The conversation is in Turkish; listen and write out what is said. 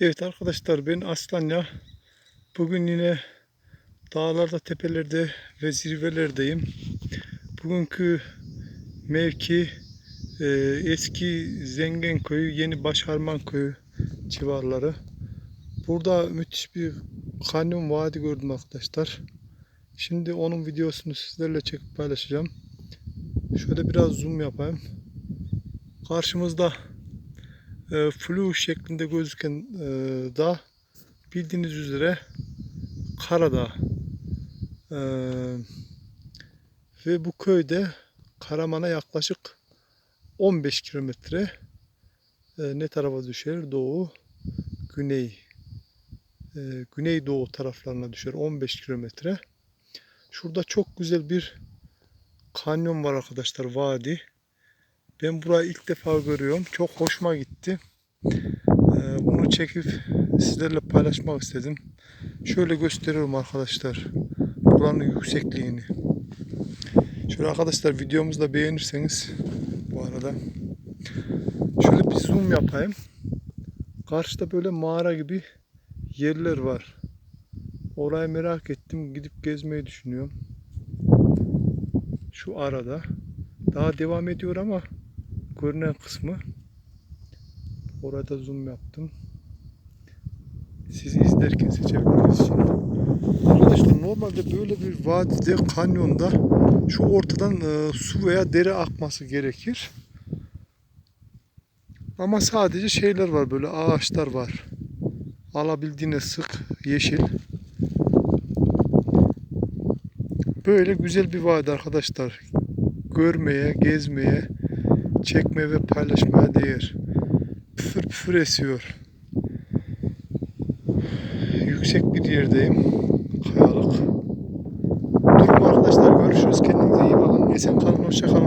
Evet arkadaşlar ben Aslanya. Bugün yine dağlarda, tepelerde ve zirvelerdeyim. Bugünkü mevki e, eski Zengen Köyü, yeni Başharman Köyü civarları. Burada müthiş bir kanyon vadi gördüm arkadaşlar. Şimdi onun videosunu sizlerle çekip paylaşacağım. Şöyle biraz zoom yapayım. Karşımızda e, flu şeklinde gözüken e, dağ bildiğiniz üzere Karadağ. E, ve bu köyde Karaman'a yaklaşık 15 kilometre e, ne tarafa düşer? Doğu, güney. E, güneydoğu taraflarına düşer 15 kilometre. Şurada çok güzel bir kanyon var arkadaşlar, vadi. Ben burayı ilk defa görüyorum. Çok hoşuma gitti. Ee, bunu çekip sizlerle paylaşmak istedim. Şöyle gösteriyorum arkadaşlar. Buranın yüksekliğini. Şöyle arkadaşlar videomuzu da beğenirseniz bu arada. Şöyle bir zoom yapayım. Karşıda böyle mağara gibi yerler var. Orayı merak ettim. Gidip gezmeyi düşünüyorum. Şu arada. Daha devam ediyor ama görünen kısmı orada zoom yaptım. Sizi izlerken seçebiliriz için. Arkadaşlar normalde böyle bir vadide, kanyonda şu ortadan e, su veya dere akması gerekir. Ama sadece şeyler var böyle ağaçlar var. Alabildiğine sık yeşil. Böyle güzel bir vadi arkadaşlar. Görmeye, gezmeye, çekmeye ve paylaşmaya değer. Püfür püfür esiyor. Yüksek bir yerdeyim. Kayalık. Durun arkadaşlar görüşürüz. Kendinize iyi bakın. Esen kalın, hoşça kalın.